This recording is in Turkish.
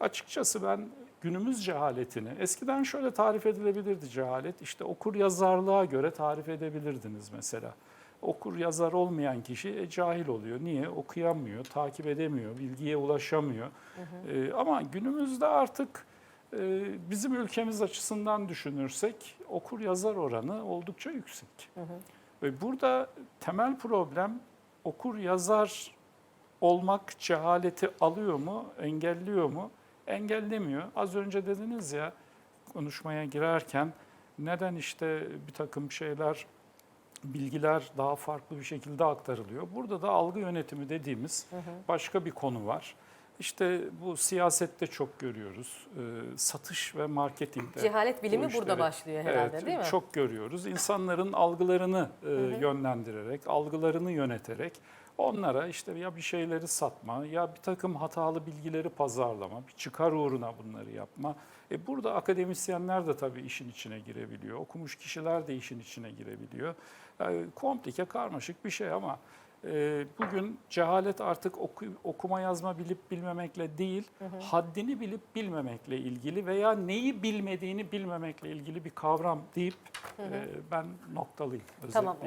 Açıkçası ben günümüz cehaletini, eskiden şöyle tarif edilebilirdi cehalet, işte okur yazarlığa göre tarif edebilirdiniz mesela. Okur yazar olmayan kişi e, cahil oluyor. Niye? Okuyamıyor, takip edemiyor, bilgiye ulaşamıyor. E, ama günümüzde artık e, bizim ülkemiz açısından düşünürsek okur yazar oranı oldukça yüksek. Ve burada temel problem okur yazar olmak cehaleti alıyor mu, engelliyor mu? Engellemiyor. Az önce dediniz ya konuşmaya girerken neden işte bir takım şeyler, bilgiler daha farklı bir şekilde aktarılıyor. Burada da algı yönetimi dediğimiz başka bir konu var. İşte bu siyasette çok görüyoruz. Ee, satış ve marketingde. Cehalet bilimi bu burada başlıyor herhalde evet, değil mi? Çok görüyoruz. İnsanların algılarını e, yönlendirerek, algılarını yöneterek onlara işte ya bir şeyleri satma, ya bir takım hatalı bilgileri pazarlama, bir çıkar uğruna bunları yapma. E burada akademisyenler de tabii işin içine girebiliyor. Okumuş kişiler de işin içine girebiliyor. Yani komplike, karmaşık bir şey ama e, bugün cehalet artık oku- okuma yazma bilip bilmemekle değil, haddini bilip bilmemekle ilgili veya neyi bilmediğini bilmemekle ilgili bir kavram deyip e, ben noktalıyım. Tamam, özetleyeyim.